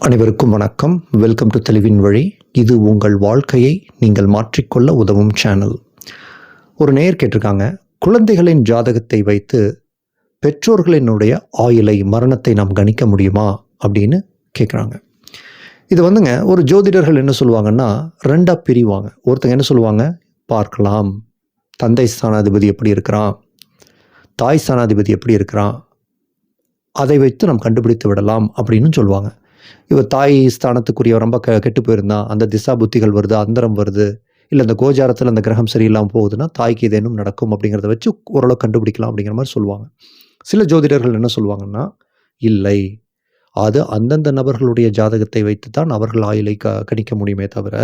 அனைவருக்கும் வணக்கம். Welcome to தெளிவின் வழி இது உங்கள் வாழ்க்கையை நீங்கள் மாற்றிக்கொள்ள உதவும் சேனல் ஒரு நேயர் கேட்டிருக்காங்க குழந்தைகளின் ஜாதகத்தை வைத்து பெற்றோர்களினுடைய ஆயுளை மரணத்தை நாம் கணிக்க முடியுமா? அப்படின்னு கேட்குறாங்க இது வந்துங்க ஒரு ஜோதிடர்கள் என்ன சொல்லுவாங்கன்னா ரெண்டாக பிரிவாங்க. ஒருத்தங்க என்ன சொல்லுவாங்க? பார்க்கலாம். தந்தை ஸ்தானாதிபதி எப்படி இருக்கிறான்? தாய் ஸ்தானாதிபதி எப்படி இருக்கிறான்? அதை வைத்து நாம் கண்டுபிடித்து விடலாம் அப்படின்னு சொல்லுவாங்க. இவர் தாய் ஸ்தானத்துக்குரிய ரொம்ப க கெட்டு போயிருந்தான் அந்த திசா புத்திகள் வருது அந்தரம் வருது இல்லை அந்த கோஜாரத்தில் அந்த கிரகம் சரியில்லாமல் போகுதுன்னா தாய்க்கு இதேனும் நடக்கும் அப்படிங்கிறத வச்சு ஓரளவு கண்டுபிடிக்கலாம் அப்படிங்கிற மாதிரி சொல்லுவாங்க. சில ஜோதிடர்கள் என்ன சொல்லுவாங்கன்னா இல்லை அது அந்தந்த நபர்களுடைய ஜாதகத்தை வைத்து தான் அவர்கள் ஆயுளை க கணிக்க முடியுமே தவிர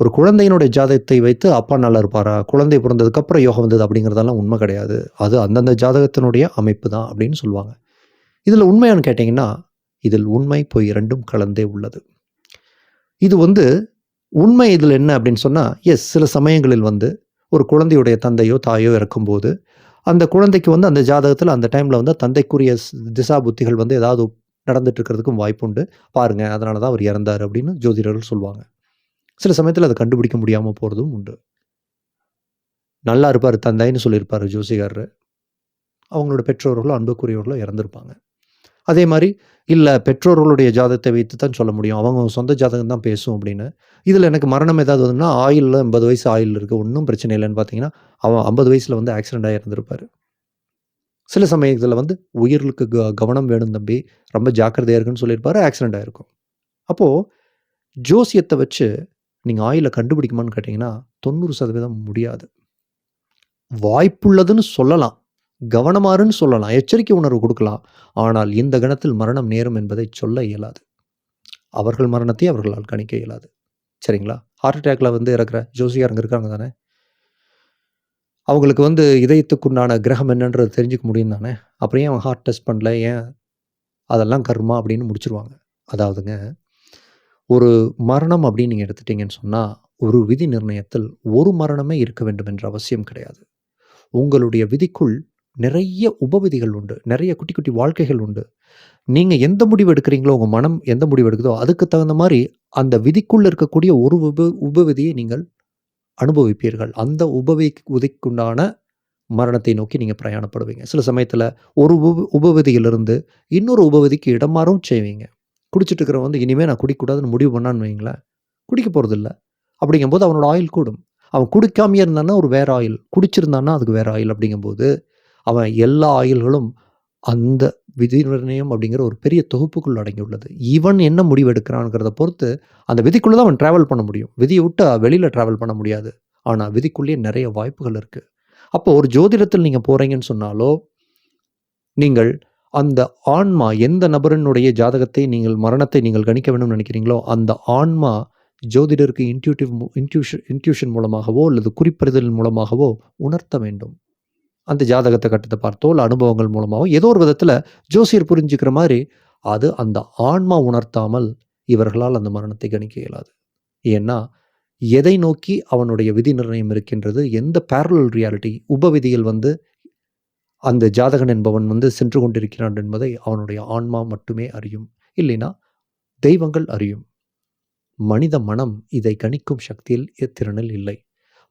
ஒரு குழந்தையினுடைய ஜாதகத்தை வைத்து அப்பா நல்லா இருப்பாரா? குழந்தை பிறந்ததுக்கப்புறம் யோகம் வந்தது அப்படிங்கிறதெல்லாம் உண்மை கிடையாது. அது அந்தந்த ஜாதகத்தினுடைய அமைப்பு தான் அப்படின்னு சொல்லுவாங்க. இதில் உண்மையானு கேட்டிங்கன்னா இதில் உண்மை பொய் இரண்டும் கலந்தே உள்ளது. இது வந்து உண்மை இதில் என்ன அப்படின்னு சொன்னால் எஸ் சில சமயங்களில் வந்து ஒரு குழந்தையுடைய தந்தையோ தாயோ இறக்கும்போது அந்த குழந்தைக்கு வந்து அந்த ஜாதகத்தில் அந்த டைமில் வந்து தந்தைக்குரிய ஸ்- திசா புத்திகள் வந்து ஏதாவது நடந்துட்டு இருக்கிறதுக்கும் வாய்ப்புண்டு. பாருங்கள் அதனால தான் அவர் இறந்தார் அப்படின்னு ஜோதிடர்கள் சொல்லுவாங்க சில சமயத்தில் அதை கண்டுபிடிக்க முடியாமல் போகிறதும் உண்டு. நல்லா இருப்பார் தந்தைன்னு சொல்லியிருப்பார் ஜோசிகாரர். அவங்களோட பெற்றோர்களோ அன்புக்குரியவர்களோ இறந்துருப்பாங்க. அதே மாதிரி இல்லை பெற்றோர்களுடைய ஜாதகத்தை வைத்து தான் சொல்ல முடியும். அவங்க சொந்த ஜாதகம் தான் பேசும் அப்படின்னு. இதில் எனக்கு மரணம் ஏதாவது வந்துன்னா ஆயிலில் எண்பது வயசு ஆயில் இருக்குது ஒன்றும் பிரச்சனை இல்லைன்னு பார்த்தீங்கன்னா அவன் ஐம்பது வயசில் வந்து ஆக்சிடென்ட் ஆகியிருந்திருப்பார் சில சமயத்தில் வந்து உயிர்களுக்கு க கவனம் வேணும் தம்பி. ரொம்ப ஜாக்கிரதையாக இருக்குன்னு சொல்லியிருப்பாரு ஆக்சிடென்ட் ஆகிருக்கும் அப்போது ஜோசியத்தை வச்சு நீங்கள் ஆயிலை கண்டுபிடிக்குமான்னு கேட்டிங்கன்னா தொண்ணூறு சதவீதம் முடியாது. வாய்ப்புள்ளதுன்னு சொல்லலாம். கவனமாறுன்னு சொல்லலாம். எச்சரிக்கை உணர்வு கொடுக்கலாம். ஆனால் இந்த கணத்தில் மரணம் நேரும் என்பதை சொல்ல இயலாது. அவர்கள் மரணத்தை அவர்களால் கணிக்க இயலாது. சரிங்களா? ஹார்ட் அட்டாக்ல வந்து இறக்குற ஜோசியாருங்க இருக்காங்க தானே? அவங்களுக்கு வந்து இதயத்துக்குண்டான கிரகம் என்னன்றது தெரிஞ்சுக்க முடியும் தானே? அப்புறம் ஏன் அவன் ஹார்ட் டெஸ்ட் பண்ணல? ஏன் அதெல்லாம் கர்மா அப்படின்னு முடிச்சிருவாங்க. அதாவதுங்க ஒரு மரணம் அப்படின்னு நீங்கள் எடுத்துட்டீங்கன்னு சொன்னால் ஒரு விதி நிர்ணயத்தில் ஒரு மரணமே இருக்க வேண்டும் என்ற அவசியம் கிடையாது. உங்களுடைய விதிக்குள் நிறைய உபவிதிகள் உண்டு. நிறைய குட்டி குட்டி வாழ்க்கைகள் உண்டு. நீங்கள் எந்த முடிவு எடுக்கிறீங்களோ உங்கள் மனம் எந்த முடிவு எடுக்குதோ அதுக்கு தகுந்த மாதிரி அந்த விதிக்குள்ளே இருக்கக்கூடிய ஒரு உப உபவிதியை நீங்கள் அனுபவிப்பீர்கள். அந்த உபவி உதிக்குண்டான மரணத்தை நோக்கி நீங்கள் பிரயாணப்படுவீங்க. சில சமயத்தில் ஒரு உப உபவிதியிலிருந்து இன்னொரு உபவிதிக்கு மாறும் செய்வீங்க. குடிச்சிட்டு இருக்கிறவன் வந்து இனிமேல் நான் குடிக்கக்கூடாதுன்னு முடிவு பண்ணான்னு வைங்களேன். குடிக்க போகிறதில்ல அப்படிங்கும்போது அவனோட ஆயில் கூடும். அவன் குடிக்காமையே இருந்தான்னா ஒரு வேற ஆயில் குடிச்சிருந்தான்னா அதுக்கு வேற ஆயில் அப்படிங்கும்போது அவன் எல்லா ஆயுள்களும் அந்த விதி நிர்ணயம் அப்படிங்கிற ஒரு பெரிய தொகுப்புக்குள் அடங்கியுள்ளது. இவன் என்ன முடிவு எடுக்கிறான்ங்கிறத பொறுத்து அந்த விதிக்குள்ளே தான் அவன் ட்ராவல் பண்ண முடியும். விதியை விட்டு வெளியில் ட்ராவல் பண்ண முடியாது. ஆனால் விதிக்குள்ளேயே நிறைய வாய்ப்புகள் இருக்குது அப்போ ஒரு ஜோதிடத்தில் நீங்கள் போகிறீங்கன்னு சொன்னாலோ நீங்கள் அந்த ஆன்மா எந்த நபரினுடைய ஜாதகத்தை நீங்கள் மரணத்தை நீங்கள் கணிக்க வேணும்னு நினைக்கிறீங்களோ அந்த ஆன்மா ஜோதிடருக்கு இன்ட்யூட்டிவ் இன்ட்யூஷன் இன்ட்யூஷன் மூலமாகவோ அல்லது குறிப்பறிதல் மூலமாகவோ உணர்த்த வேண்டும். அந்த ஜாதகத்தை கட்டத்தை பார்த்தோ இல்லை அனுபவங்கள் மூலமாகவோ ஏதோ ஒரு விதத்தில் ஜோசியர் புரிஞ்சுக்கிற மாதிரி அது அந்த ஆன்மா உணர்த்தாமல் இவர்களால் அந்த மரணத்தை கணிக்க இயலாது. ஏன்னா எதை நோக்கி அவனுடைய விதி நிர்ணயம் இருக்கின்றது எந்த பேரலல் ரியாலிட்டி உபவிதியில் வந்து அந்த ஜாதகன் என்பவன் வந்து சென்று கொண்டிருக்கிறான் என்பதை அவனுடைய ஆன்மா மட்டுமே அறியும். இல்லைன்னா தெய்வங்கள் அறியும். மனித மனம் இதை கணிக்கும் சக்தியில் திறனில் இல்லை.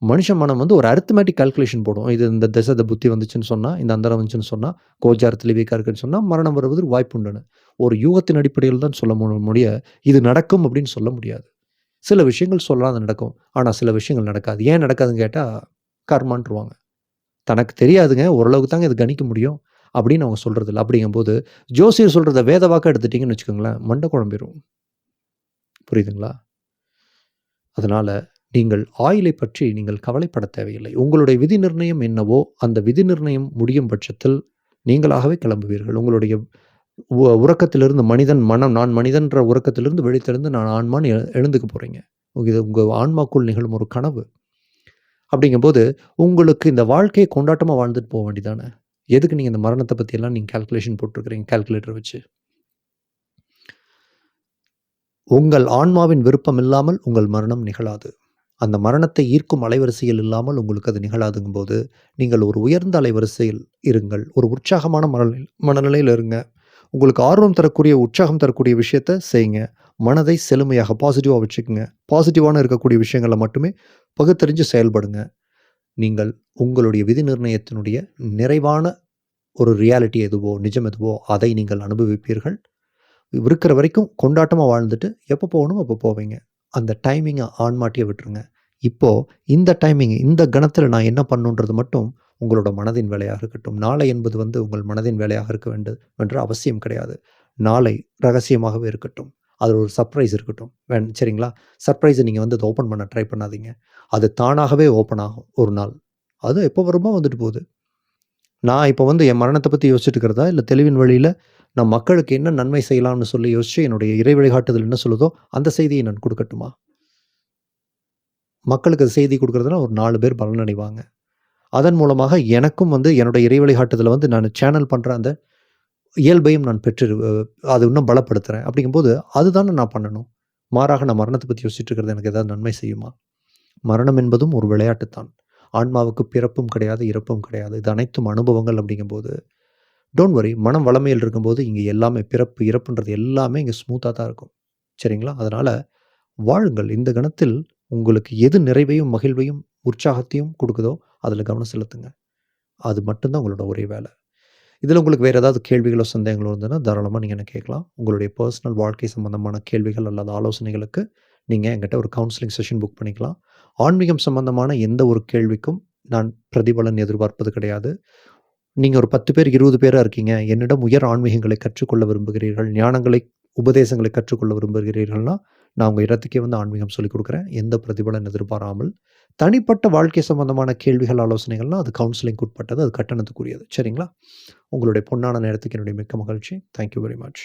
மனுஷ மனம் வந்து ஒரு அரித்மேட்டிக் கால்குலேஷன் போடும். இது இந்த திசை இந்த புத்தி வந்துச்சுன்னு சொன்னால் இந்த அந்தரம் வந்துச்சுன்னு சொன்னால் கோஜாரத்தில் வீக்காக இருக்குன்னு சொன்னால் மரணம் வருவது வாய்ப்பு உண்டுன்னு. ஒரு யூகத்தின் அடிப்படையில் தான் சொல்ல முடிய இது நடக்கும் அப்படின்னு சொல்ல முடியாது. சில விஷயங்கள் சொல்லலாம் அது நடக்கும். ஆனால் சில விஷயங்கள் நடக்காது. ஏன் நடக்காதுன்னு கேட்டால் கர்மான்ட்டுருவாங்க தனக்கு தெரியாதுங்க ஓரளவுக்கு தாங்க இது கணிக்க முடியும் அப்படின்னு அவங்க சொல்கிறது இல்லை அப்படிங்கும்போது ஜோசியர் சொல்கிறத வேத வாக்கா எடுத்துட்டிங்கன்னு வச்சுக்கோங்களேன் மண்டை குழம்பிடும் புரியுதுங்களா? அதனால் நீங்கள் ஆயிலை பற்றி நீங்கள் கவலைப்பட தேவையில்லை. உங்களுடைய விதி நிர்ணயம் என்னவோ அந்த விதி நிர்ணயம் முடியும் பட்சத்தில் நீங்களாகவே கிளம்புவீர்கள். உங்களுடைய உ- உறக்கத்திலிருந்து மனிதன் மனம் நான் மனிதன்ற உறக்கத்திலிருந்து வெளித்திருந்து நான் ஆன்மான்னு எழுந்துக்க போகிறீங்க இது உங்கள் ஆன்மாக்குள் நிகழும் ஒரு கனவு. அப்படிங்கும்போது உங்களுக்கு இந்த வாழ்க்கையை கொண்டாட்டமாக வாழ்ந்துட்டு போக வேண்டியதானே? எதுக்கு நீங்கள் இந்த மரணத்தை பற்றியெல்லாம் நீங்கள் கால்குலேஷன் போட்டிருக்கிறீங்க கால்குலேட்டர் வச்சு? உங்கள் ஆன்மாவின் விருப்பம் இல்லாமல் உங்கள் மரணம் நிகழாது. அந்த மரணத்தை ஈர்க்கும் அலைவரிசையில் இல்லாமல் உங்களுக்கு அது நிகழாதுங்கும் போது நீங்கள் ஒரு உயர்ந்த அலைவரிசையில் இருங்கள் ஒரு உற்சாகமான மனநிலை மனநிலையில் இருங்க உங்களுக்கு ஆர்வம் தரக்கூடிய, உற்சாகம் தரக்கூடிய விஷயத்த செய்யுங்க. மனதை செழுமையாக பாசிட்டிவாக வச்சுக்கங்க. பாசிட்டிவான இருக்கக்கூடிய விஷயங்களை மட்டுமே பகுத்தறிஞ்சு செயல்படுங்க. நீங்கள் உங்களுடைய விதி நிர்ணயத்தினுடைய நிறைவான ஒரு ரியாலிட்டி எதுவோ, நிஜம் எதுவோ அதை நீங்கள் அனுபவிப்பீர்கள். இருக்கிற வரைக்கும் கொண்டாட்டமாக வாழ்ந்துட்டு, எப்போ போகணுமோ அப்போ போவீங்க. அந்த டைமிங்கை ஆன் மாட்டியே விட்டுருங்க. இப்போது இந்த டைமிங் இந்த கணத்தில் நான் என்ன பண்ணணுன்றது மட்டும் உங்களோட மனதின் வேலையாக இருக்கட்டும். நாளை என்பது வந்து உங்கள் மனதின் வேலையாக இருக்க வேண்டும் என்ற அவசியம் கிடையாது. நாளை ரகசியமாகவே இருக்கட்டும். அதில் ஒரு சர்ப்ரைஸ் இருக்கட்டும். வேன் சரிங்களா? சர்ப்ரைஸை நீங்கள் வந்து அதை ஓப்பன் பண்ண ட்ரை பண்ணாதீங்க. அது தானாகவே ஓப்பன் ஆகும் ஒரு நாள். அது எப்போ வருமோ வந்துட்டு போகுது. நான் இப்போ வந்து என் மரணத்தை பற்றி யோசிச்சுட்டு இருக்கிறதா, இல்லை தெளிவின் வழியில் நான் மக்களுக்கு என்ன நன்மை செய்யலாம்னு சொல்லி யோசிச்சு என்னுடைய இறை வழிகாட்டுதல் என்ன சொல்லுதோ, அந்த செய்தியை நான் கொடுக்கட்டுமா மக்களுக்கு செய்தி கொடுக்குறதுனா ஒரு நாலு பேர் பலனடைவாங்க. அதன் மூலமாக எனக்கும் வந்து என்னுடைய இறை வழிகாட்டுதலை வந்து நான் சேனல் பண்ணுற அந்த இயல்பையும் நான் பெற்று அது இன்னும் பலப்படுத்துகிறேன் அப்படிங்கும்போது அதுதானே நான் பண்ணணும். மாறாக நான் மரணத்தை பற்றி யோசிச்சுட்டு இருக்கிறது எனக்கு ஏதாவது நன்மை செய்யுமா? மரணம் என்பதும் ஒரு விளையாட்டு தான். ஆன்மாவுக்கு பிறப்பும் கிடையாது, இறப்பும் கிடையாது. இது அனைத்தும் அனுபவங்கள் அப்படிங்கும்போது, டோன்ட் வரி மனம் வளமையில் இருக்கும்போது இங்கே எல்லாமே பிறப்பு, இறப்புன்றது எல்லாமே இங்கே ஸ்மூத்தாக தான் இருக்கும். சரிங்களா? அதனால் வாழுங்கள். இந்த கணத்தில் உங்களுக்கு எது நிறைவையும், மகிழ்வையும், உற்சாகத்தையும் கொடுக்குதோ அதில் கவனம் செலுத்துங்க. அது மட்டும்தான் உங்களோட ஒரே வேலை இதில் உங்களுக்கு வேறு ஏதாவது கேள்விகளோ, சந்தேகங்களோ இருந்ததுன்னா, தாராளமாக நீங்கள் என்ன கேட்கலாம். உங்களுடைய பர்சனல் வாழ்க்கை சம்மந்தமான கேள்விகள் அல்லது ஆலோசனைகளுக்கு நீங்கள் என்கிட்ட ஒரு கவுன்சிலிங் செஷன் புக் பண்ணிக்கலாம். ஆன்மீகம் சம்பந்தமான எந்த ஒரு கேள்விக்கும் நான் பிரதிபலன் எதிர்பார்ப்பது கிடையாது. நீங்கள் ஒரு 10 பேர், இருபது பேராக இருக்கீங்க. என்னிடம் உயர் ஆன்மீகங்களை கற்றுக்கொள்ள விரும்புகிறீர்கள். ஞானங்களை, உபதேசங்களை கற்றுக்கொள்ள விரும்புகிறீர்கள்னா, நான் உங்கள் இடத்துக்கே வந்து ஆன்மீகம் சொல்லிக் கொடுக்குறேன் எந்த பிரதிபலன் எதிர்பாராமல். தனிப்பட்ட வாழ்க்கை சம்பந்தமான கேள்விகள், ஆலோசனைகள்லாம் அது கவுன்சிலிங்க்கு உட்பட்டது. அது கட்டணத்துக்குரியது. சரிங்களா? உங்களுடைய பொன்னான நேரத்துக்கு என்னுடைய மிக்க மகிழ்ச்சி. Thank you very much.